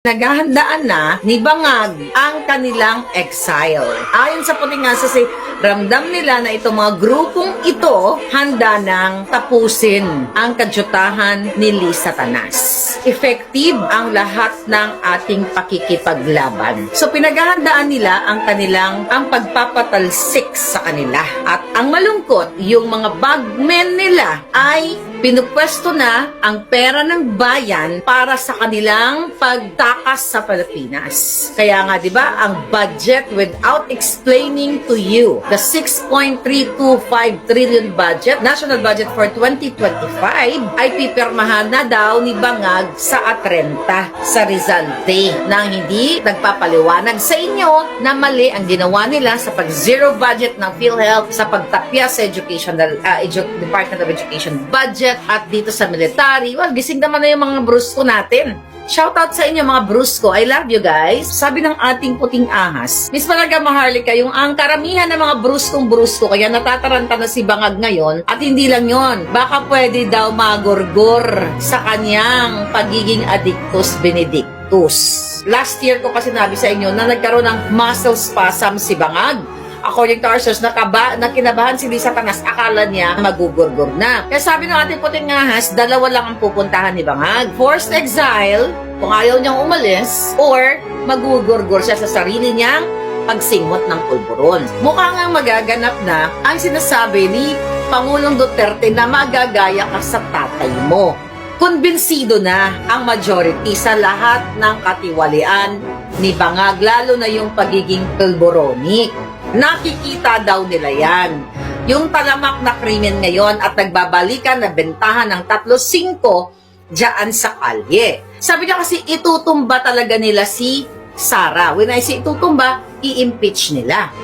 Naghahandaan na ni Bangag ang kanilang exile. Ayon sa puting nga si ramdam nila na itong mga grupong ito handa nang tapusin ang kadyutahan ni Lisa Tanas. Effective ang lahat ng ating pakikipaglaban. So pinaghahandaan nila ang kanilang ang pagpapatalsik sa kanila. At ang malungkot, yung mga bagmen nila ay pinupwesto na ang pera ng bayan para sa kanilang pagtakas sa Pilipinas. Kaya nga, di ba, ang budget without explaining to you, the 6.325 trillion budget, national budget for 2025, ay pipirmahan na daw ni Bangag sa Atrenta, sa Rizalde, nang hindi nagpapaliwanag sa inyo na mali ang ginawa nila sa pag-zero budget ng PhilHealth, sa pagtapya sa educational, uh, edu- Department of Education budget, at dito sa military. Well, gising naman na yung mga brusko natin. Shoutout sa inyo mga brusko. I love you guys. Sabi ng ating puting ahas, Miss Malaga Maharlika, yung ang karamihan ng mga bruskong brusko, kaya natataranta na si Bangag ngayon, at hindi lang yon baka pwede daw magorgor sa kanyang pagiging addictus benedictus. Last year ko pa sinabi sa inyo na nagkaroon ng muscle spasm si Bangag. According to our source, nakaba, nakinabahan si Lisa Tanas, akala niya magugurgur na. Kaya sabi ng ating puting ahas, dalawa lang ang pupuntahan ni Bangag. Forced exile, kung ayaw niyang umalis, or magugurgur siya sa sarili niyang pagsingot ng pulburon. Mukha nga magaganap na ang sinasabi ni Pangulong Duterte na magagaya ka sa tatay mo. Konbensido na ang majority sa lahat ng katiwalian ni Bangag, lalo na yung pagiging pulboronic. Nakikita daw nila yan. Yung talamak na krimen ngayon at nagbabalikan na bentahan ng 3-5 dyan sa kalye. Sabi niya kasi itutumba talaga nila si Sara. When I say itutumba, i-impeach nila.